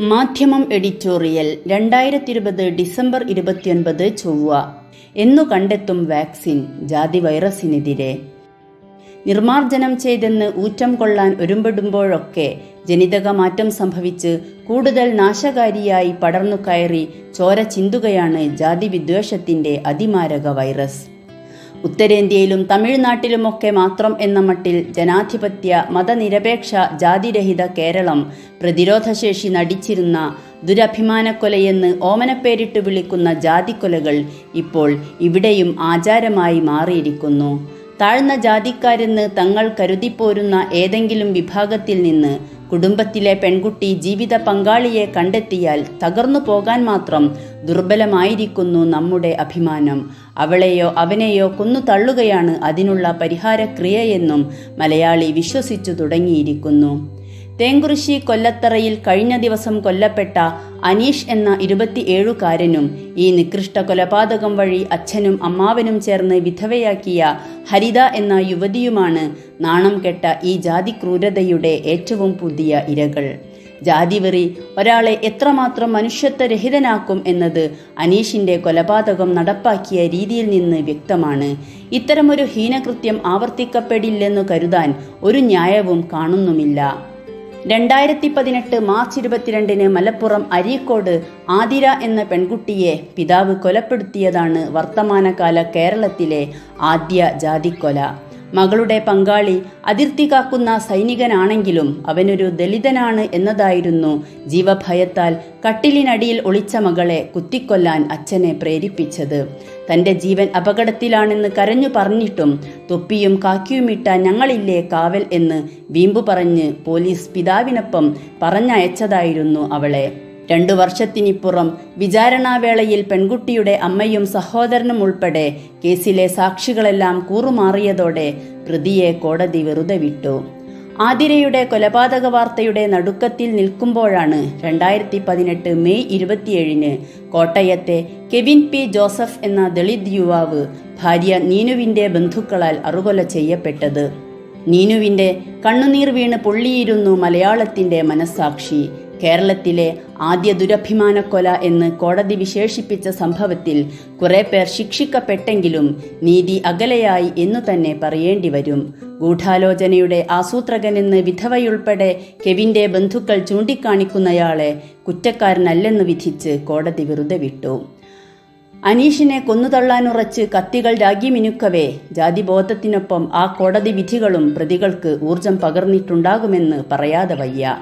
മാധ്യമം എഡിറ്റോറിയൽ രണ്ടായിരത്തി ഇരുപത് ഡിസംബർ ഇരുപത്തിയൊൻപത് ചൊവ്വ. എന്നു കണ്ടെത്തും വാക്സിൻ ജാതി വൈറസിനെതിരെ. നിർമാർജനം ചെയ്തെന്ന് ഊറ്റം കൊള്ളാൻ ഒരുമ്പെടുമ്പോഴൊക്കെ ജനിതക മാറ്റം സംഭവിച്ച് കൂടുതൽ നാശകാരിയായി പടർന്നു കയറി ചോര ചിന്തുകയാണ് ജാതി വിദ്വേഷത്തിന്റെ അതിമാരക വൈറസ്. ഉത്തരേന്ത്യയിലും തമിഴ്നാട്ടിലുമൊക്കെ മാത്രം എന്ന മട്ടിൽ ജനാധിപത്യ മതനിരപേക്ഷ ജാതിരഹിത കേരളം പ്രതിരോധശേഷി നടിച്ചിരുന്ന ദുരഭിമാനക്കൊലയെന്ന് ഓമനപ്പേരിട്ട് വിളിക്കുന്ന ജാതിക്കൊലകൾ ഇപ്പോൾ ഇവിടെയും ആചാരമായി മാറിയിരിക്കുന്നു. താഴ്ന്ന ജാതിക്കാരെന്ന് തങ്ങൾ കരുതിപ്പോരുന്ന ഏതെങ്കിലും വിഭാഗത്തിൽ നിന്ന് കുടുംബത്തിലെ പെൺകുട്ടി ജീവിത പങ്കാളിയെ കണ്ടെത്തിയാൽ തകർന്നു പോകാൻ മാത്രം ദുർബലമായിരിക്കുന്നു നമ്മുടെ അഭിമാനം. അവളെയോ അവനെയോ കൊന്നു തള്ളുകയാണ് അതിനുള്ള പരിഹാരക്രിയയെന്നും മലയാളി വിശ്വസിച്ചു തുടങ്ങിയിരിക്കുന്നു. തേങ്കുറിശി കൊല്ലത്തറയിൽ കഴിഞ്ഞ ദിവസം കൊല്ലപ്പെട്ട അനീഷ് എന്ന ഇരുപത്തിയേഴുകാരനും ഈ നികൃഷ്ട കൊലപാതകം വഴി അച്ഛനും അമ്മാവനും ചേർന്ന് വിധവയാക്കിയ ഹരിത എന്ന യുവതിയുമാണ് നാണം കെട്ട ഈ ജാതി ക്രൂരതയുടെ ഏറ്റവും പുതിയ ഇരകൾ. ജാതിവെറി ഒരാളെ എത്രമാത്രം മനുഷ്യത്വരഹിതനാക്കും എന്നത് അനീഷിന്റെ കൊലപാതകം നടപ്പാക്കിയ രീതിയിൽ നിന്ന് വ്യക്തമാണ്. ഇത്തരമൊരു ഹീനകൃത്യം ആവർത്തിക്കപ്പെടില്ലെന്നു കരുതാൻ ഒരു ന്യായവും കാണുന്നുമില്ല. രണ്ടായിരത്തി പതിനെട്ട് മാർച്ച് ഇരുപത്തിരണ്ടിന് മലപ്പുറം അരീക്കോട് ആതിര എന്ന പെൺകുട്ടിയെ പിതാവ് കൊലപ്പെടുത്തിയതാണ് വർത്തമാനകാല കേരളത്തിലെ ആദ്യ ജാതിക്കൊല. മകളുടെ പങ്കാളി അതിർത്തി കാക്കുന്ന സൈനികനാണെങ്കിലും അവനൊരു ദലിതനാണ് എന്നതായിരുന്നു ജീവഭയത്താൽ കട്ടിലിനടിയിൽ ഒളിച്ച മകളെ കുത്തിക്കൊല്ലാൻ അച്ഛനെ പ്രേരിപ്പിച്ചത്. തന്റെ ജീവൻ അപകടത്തിലാണെന്ന് കരഞ്ഞു പറഞ്ഞിട്ടും തൊപ്പിയും കാക്കിയുമിട്ട ഞങ്ങളില്ലേ കാവൽ എന്ന് വീമ്പു പറഞ്ഞ് പോലീസ് പിതാവിനൊപ്പം പറഞ്ഞയച്ചതായിരുന്നു അവളെ. രണ്ടു വർഷത്തിനിപ്പുറം വിചാരണാവേളയിൽ പെൺകുട്ടിയുടെ അമ്മയും സഹോദരനും ഉൾപ്പെടെ കേസിലെ സാക്ഷികളെല്ലാം കൂറുമാറിയതോടെ പ്രതിയെ കോടതി വെറുതെ വിട്ടു. ആതിരയുടെ കൊലപാതക വാർത്തയുടെ നടുക്കത്തിൽ നിൽക്കുമ്പോഴാണ് രണ്ടായിരത്തി പതിനെട്ട് മെയ് ഇരുപത്തിയേഴിന് കോട്ടയത്തെ കെവിൻ പി ജോസഫ് എന്ന ദളിത് യുവാവ് ഭാര്യ നീനുവിന്റെ ബന്ധുക്കളാൽ അറുകൊല ചെയ്യപ്പെട്ടത്. നീനുവിന്റെ കണ്ണുനീർ വീണ് പൊള്ളിയിരുന്നു മലയാളത്തിന്റെ മനസാക്ഷി. കേരളത്തിലെ ആദ്യ ദുരഭിമാനക്കൊല എന്ന് കോടതി വിശേഷിപ്പിച്ച സംഭവത്തിൽ കുറെ പേർ ശിക്ഷിക്കപ്പെട്ടെങ്കിലും നീതി അകലെയായി എന്നു തന്നെ പറയേണ്ടി വരും. ഗൂഢാലോചനയുടെ ആസൂത്രകനെന്ന് വിധവയുൾപ്പെടെ കെവിന്റെ ബന്ധുക്കൾ ചൂണ്ടിക്കാണിക്കുന്നയാളെ കുറ്റക്കാരനല്ലെന്ന് വിധിച്ച് കോടതി വെറുതെ വിട്ടു. അനീഷിനെ കൊന്നുതള്ളാനുറച്ച് കത്തികൾ രാഗിമിനുക്കവേ ജാതിബോധത്തിനൊപ്പം ആ കോടതി വിധികളും പ്രതികൾക്ക് ഊർജം പകർന്നിട്ടുണ്ടാകുമെന്ന് പറയാതെ വയ്യ.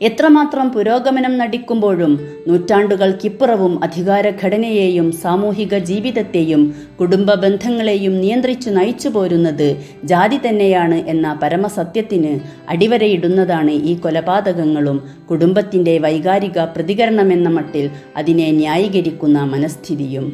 എത്രമാത്രം പുരോഗമനം നടിക്കുമ്പോഴും നൂറ്റാണ്ടുകൾക്കിപ്പുറവും അധികാരഘടനയെയും സാമൂഹിക ജീവിതത്തെയും കുടുംബ ബന്ധങ്ങളെയും നിയന്ത്രിച്ചു നയിച്ചു പോരുന്നത് ജാതി തന്നെയാണ് എന്ന പരമസത്യത്തിന് അടിവരയിടുന്നതാണ് ഈ കൊലപാതകങ്ങളും കുടുംബത്തിന്റെ വൈകാരിക പ്രതികരണമെന്ന മട്ടിൽ അതിനെ ന്യായീകരിക്കുന്ന മനസ്ഥിതിയും.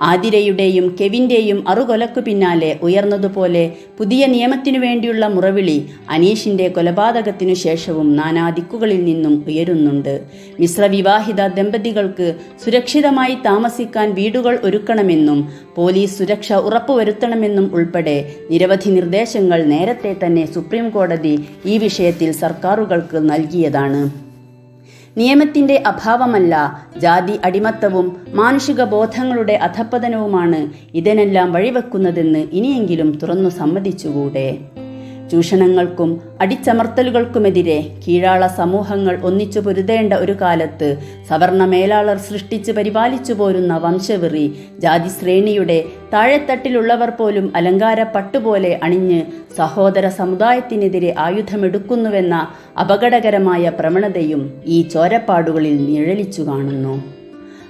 ആതിരയുടെയും കെവിന്റെയും അറുകൊലക്കു പിന്നാലെ ഉയർന്നതുപോലെ പുതിയ നിയമത്തിനു വേണ്ടിയുള്ള മുറവിളി അനീഷിന്റെ കൊലപാതകത്തിനു ശേഷവും നാനാദിക്കുകളിൽ നിന്നും ഉയരുന്നുണ്ട്. മിശ്രവിവാഹിത ദമ്പതികൾക്ക് സുരക്ഷിതമായി താമസിക്കാൻ വീടുകൾ ഒരുക്കണമെന്നും പോലീസ് സുരക്ഷ ഉറപ്പുവരുത്തണമെന്നും ഉൾപ്പെടെ നിരവധി നിർദ്ദേശങ്ങൾ നേരത്തെ തന്നെ സുപ്രീം കോടതി ഈ വിഷയത്തിൽ സർക്കാരുകൾക്ക് നൽകിയതാണ്. നിയമത്തിന്റെ അഭാവമല്ല ജാതി അടിമത്തവും മാനുഷിക ബോധങ്ങളുടെ അധപ്പതനവുമാണ് ഇതിനെല്ലാം വഴിവെക്കുന്നതെന്ന് ഇനിയെങ്കിലും തുറന്നു സമ്മതിച്ചുകൂടെ? ചൂഷണങ്ങൾക്കും അടിച്ചമർത്തലുകൾക്കുമെതിരെ കീഴാള സമൂഹങ്ങൾ ഒന്നിച്ചു പൊരുതേണ്ട ഒരു കാലത്ത് സവർണ മേലാളർ സൃഷ്ടിച്ച് പരിപാലിച്ചു പോരുന്ന വംശവെറി ജാതി ശ്രേണിയുടെ താഴെത്തട്ടിലുള്ളവർ പോലും അലങ്കാര പട്ടുപോലെ അണിഞ്ഞ് സഹോദര സമുദായത്തിനെതിരെ ആയുധമെടുക്കുന്നുവെന്ന അപകടകരമായ പ്രവണതയും ഈ ചോരപ്പാടുകളിൽ നിഴലിച്ചു കാണുന്നു.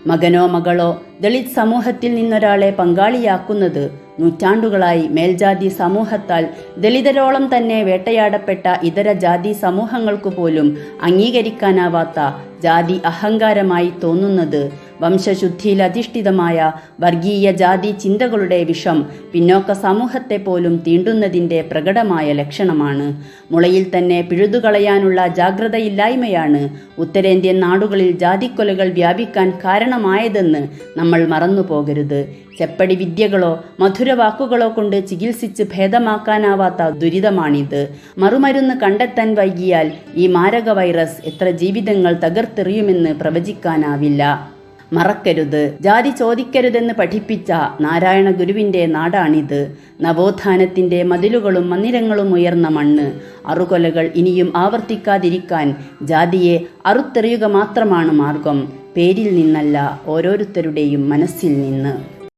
മകനോ മകളോ ദളിത് സമൂഹത്തിൽ നിന്നൊരാളെ പങ്കാളിയാക്കുന്നത് നൂറ്റാണ്ടുകളായി മേൽജാതി സമൂഹത്താൽ ദളിതരോളം തന്നെ വേട്ടയാടപ്പെട്ട ഇതര ജാതി സമൂഹങ്ങൾക്കു പോലും അംഗീകരിക്കാനാവാത്ത ജാതി അഹങ്കാരമായി തോന്നുന്നത് വംശശുദ്ധിയിൽ അധിഷ്ഠിതമായ വർഗീയ ജാതി ചിന്തകളുടെ വിഷം പിന്നോക്ക സമൂഹത്തെ പോലും തീണ്ടുന്നതിന്റെ പ്രകടമായ ലക്ഷണമാണ്. മുളയിൽ തന്നെ പിഴുതുകളയാനുള്ള ജാഗ്രതയില്ലായ്മയാണ് ഉത്തരേന്ത്യൻ നാടുകളിൽ ജാതിക്കൊലകൾ വ്യാപിക്കാൻ കാരണമായതെന്ന് നമ്മൾ മറന്നു പോകരുത് ചെപ്പടി വിദ്യകളോ മധുരവാക്കുകളോ കൊണ്ട് ചികിത്സിച്ച് ഭേദമാക്കാനാവാത്ത ദുരിതമാണിത്. മറുമരുന്ന് കണ്ടെത്താൻ വൈകിയാൽ ഈ മാരക വൈറസ് എത്ര ജീവിതങ്ങൾ തകർത്തെറിയുമെന്ന് പ്രവചിക്കാനാവില്ല. മറക്കരുത്. ജാതി ചോദിക്കരുതെന്ന് പഠിപ്പിച്ച നാരായണ ഗുരുവിന്റെ നാടാണിത്. നവോത്ഥാനത്തിന്റെ മതിലുകളും മന്ദിരങ്ങളും ഉയർന്ന മണ്ണ്. അറുകൊലകൾ ഇനിയും ആവർത്തിക്കാതിരിക്കാൻ ജാതിയെ അറുത്തെറിയുക മാത്രമാണ് മാർഗം. പേരിൽ നിന്നല്ല ഓരോരുത്തരുടെയും മനസ്സിൽ നിന്ന്.